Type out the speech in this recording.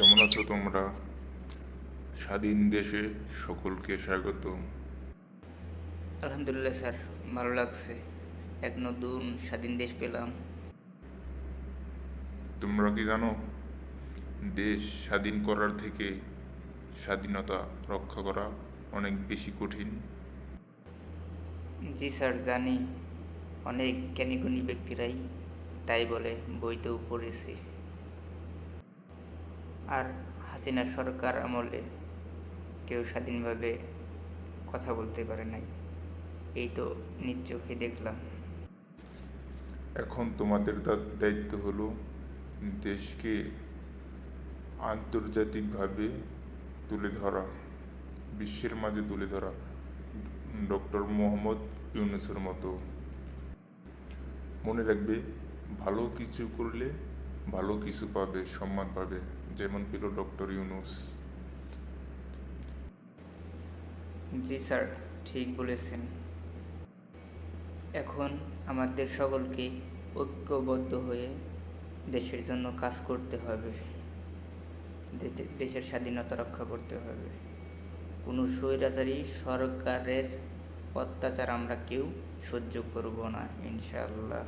কেমন আছো তোমরা? স্বাধীন দেশে সকলকে স্বাগত আলহামদুলিল্লাহ স্যার ভালো লাগছে। এক নতুন স্বাধীন দেশ পেলাম। তোমরা কি জানো দেশ স্বাধীন করার থেকে স্বাধীনতা রক্ষা করা অনেক বেশি কঠিন? জি স্যার জানি। অনেক জ্ঞানীগুণী ব্যক্তিরাই তাই বলে বইতেও পড়েছি। আর হাসিনা সরকার আমলে কেউ স্বাধীনভাবে কথা বলতে পারে নাই। এই তো নিজ চোখে দেখলাম। এখন তোমাদের দায়িত্ব হলো দেশকে আন্তর্জাতিকভাবে তুলে ধরা, বিশ্বের মাঝে তুলে ধরা, ডক্টর মোহাম্মদ ইউনুসের মতো। মনে রাখবে, ভালো কিছু করলে ভালো কিছু পাবে, সম্মান পাবে, যেমন পেল ডক্টর ইউনুস। জি স্যার, ঠিক বলেছেন। এখন আমাদের সকলকে ঐক্যবদ্ধ হয়ে দেশের জন্য কাজ করতে হবে। দেশের স্বাধীনতা রক্ষা করতে হবে। কোনো স্বৈরাচারী সরকারের অত্যাচার আমরা কেউ সহ্য করব না, ইনশাআল্লাহ।